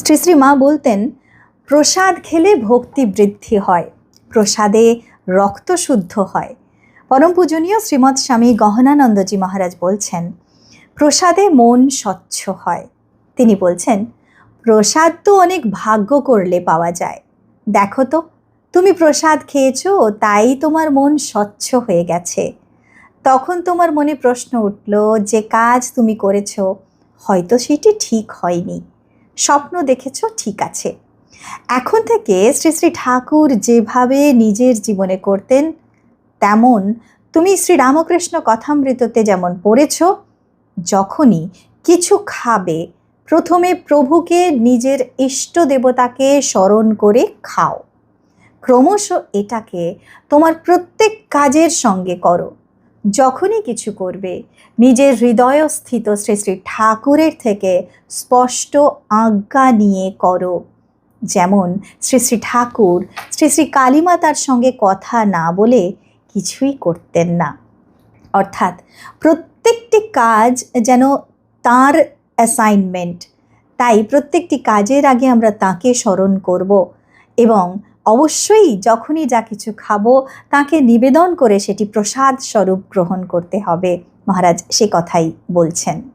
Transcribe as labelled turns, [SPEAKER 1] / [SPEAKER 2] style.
[SPEAKER 1] শ্রী শ্রী মা বলতেন, প্রসাদ খেলে ভক্তি বৃদ্ধি হয়, প্রসাদে রক্ত শুদ্ধ হয়। পরম পূজনীয় শ্রীমৎ স্বামী গহনানন্দজি মহারাজ বলছেন, প্রসাদে মন স্বচ্ছ হয়। তিনি বলছেন, প্রসাদ তো অনেক ভাগ্য করলে পাওয়া যায়। দেখো তো, তুমি প্রসাদ খেয়েছো, তাই তোমার মন স্বচ্ছ হয়ে গেছে। তখন তোমার মনে প্রশ্ন উঠল, যে কাজ তুমি করেছ, হয়তো সেটি ঠিক হয়নি। স্বপ্ন দেখেছ, ঠিক আছে। এখন থেকে শ্রী শ্রী ঠাকুর যেভাবে নিজের জীবনে করতেন, তেমন তুমি শ্রী রামকৃষ্ণ কথামৃততে যেমন পড়েছ, যখনই কিছু খাবে, প্রথমে প্রভুকে নিজের ইষ্ট দেবতাকে স্মরণ করে খাও। ক্রমশ এটাকে তোমার প্রত্যেক কাজের সঙ্গে করো। যখনই কিছু করবে, নিজের হৃদয়স্থিত শ্রী শ্রী ঠাকুরের থেকে স্পষ্ট আজ্ঞা নিয়ে করো। যেমন শ্রী শ্রী ঠাকুর শ্রী শ্রী কালীমাতার সঙ্গে কথা না বলে কিছুই করতেন না। অর্থাৎ প্রত্যেকটি কাজ যেন তার অ্যাসাইনমেন্ট তাই প্রত্যেকটি কাজের আগে আমরা তাকে স্মরণ করব এবং অবশ্যই যখনই যা কিছু খাব, তাকে নিবেদন করে সেটি প্রসাদ স্বরূপ গ্রহণ করতে হবে। মহারাজ সে কথাই বলছেন।